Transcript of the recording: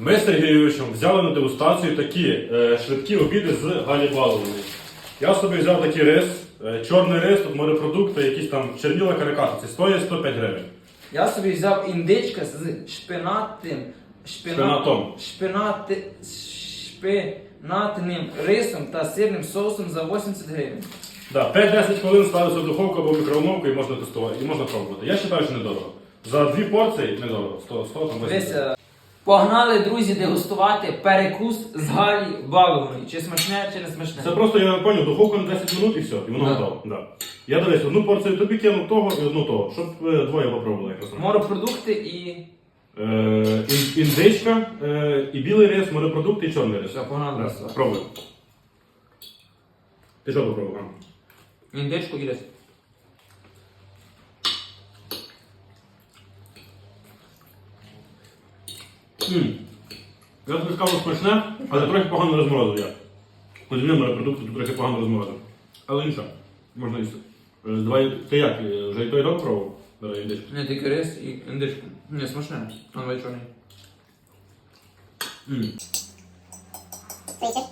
Ми з Сергійовичем взяли на дегустацію такі е, швидкі обіди з Галі Балової. Я собі взяв такий рис, е, чорний рис, тут морепродукти, якісь там черніла карикати. Це стоїть 105 гривень. Я собі взяв індичка з шпинатним, Шпинатом. шпинати, шпинатним рисом та сирним соусом за 80 гривень. Да, 5-10 хвилин ставиться в духовку або мікроволновку і можна тестувати, і можна пробувати. Я вважаю, що недорого. За дві порції недорого. 100, 100 там 80. Дивися, погнали, друзі, дегустувати перекус з Галі Баловної. Чи смачне, чи не смачне. Це просто я поняв, духовка на 10 минут і все, і воно Да. готово. Да. Я дивись, одну порцію тобі кинув того і одну того, щоб е, двоє попробували якраз. Морепродукти і. Е, ін- індичка, е, і білий рис, морепродукти, і чорний рис. Все, погнали. Да. Пробуй. Ти що попробував? Індичку і рис. Я тобі сказав, смачне, але трохи погано розморозив я. Подивні морепродукти тут трохи погано розморозив. Але нічого, можна їсти. Е, Давай, ти як, е, вже і той дом пробував? Давай індичку. Не, тільки рис і індичку. Не, смачне. А давай чорний. М. Слышишь?